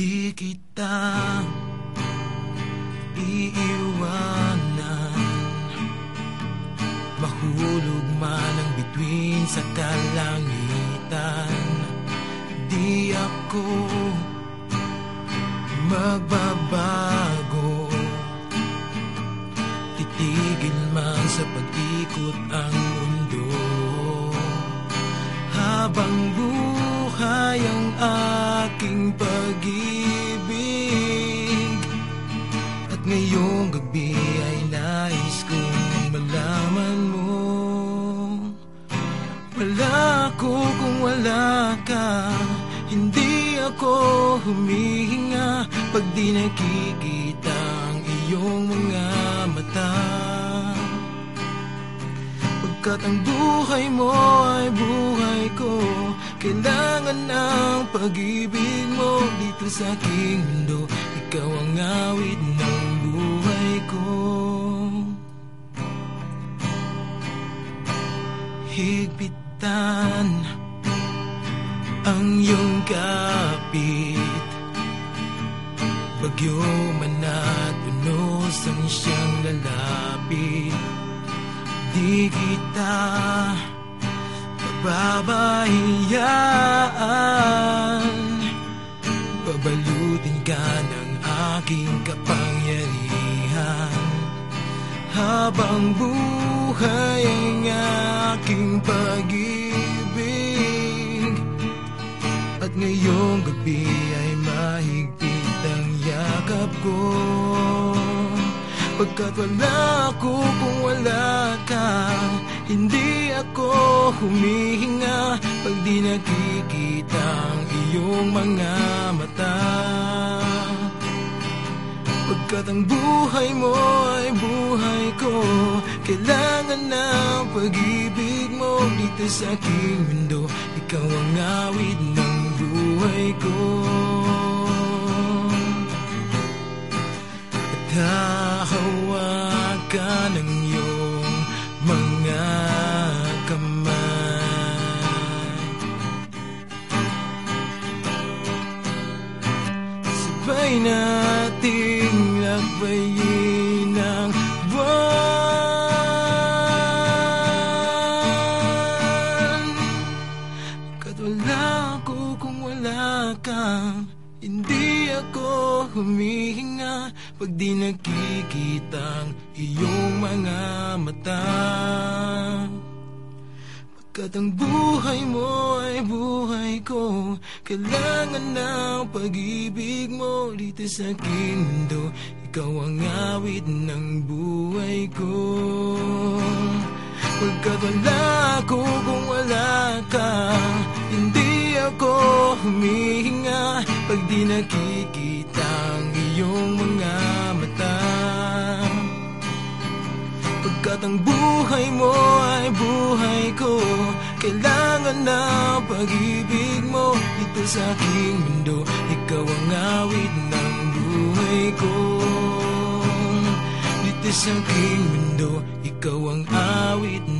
Di kita iiwanan. Mahulog man ang bituin sa kalangitan. Di ako magbabago. Titigil man sa pag-ikot ang mundo. Habang buhay ang aking pag-ibig At ngayong gabi ay nais kong malaman mo. Wala ako kung wala ka. Hindi ako humihinga Pag di nakikita ang iyong mga mata. Pagkat ang buhay mo ay buhay ko Kailangan ng pag-ibig mo Dito sa aking mundo. Ikaw ang awit ng Higpitan ang iyong kapit. Bagyo man at punos ang siyang lalapit. Di kita pababayaan Babalutin ka ng aking kapangyarihan. Habang buhay ang aking pag-ibig. At ngayong gabi ay mahigpit ang yakap ko. Pagkat wala ako kung wala ka Hindi ako humihinga. Pag di nakikita ang iyong mga mata. Pagkat ang buhay mo ay buhay ko Kailangan ng pag-ibig mo Dito sa aking mundo. Ikaw ang awit ng buhay ko. At hahawakan ng iyong mga kamay. Sabay nating lakbayin wala ka. Hindi ako humihinga Pag di nakikita ang iyong mga mata. Pagkat ang buhay mo ay buhay ko Kailangan ng pag-ibig mo Dito sa aking mundo. Ikaw ang awit ng buhay ko. Pagkat wala ako kung wala ka Hindi ako humihinga Pag di nakikita ang iyong mga mata. Pagkat ang buhay mo ay buhay ko Kailangan ng pag-ibig mo. Dito sa aking mundo Ikaw ang awit ng buhay ko. Dito sa aking mundo Ikaw ang awit ng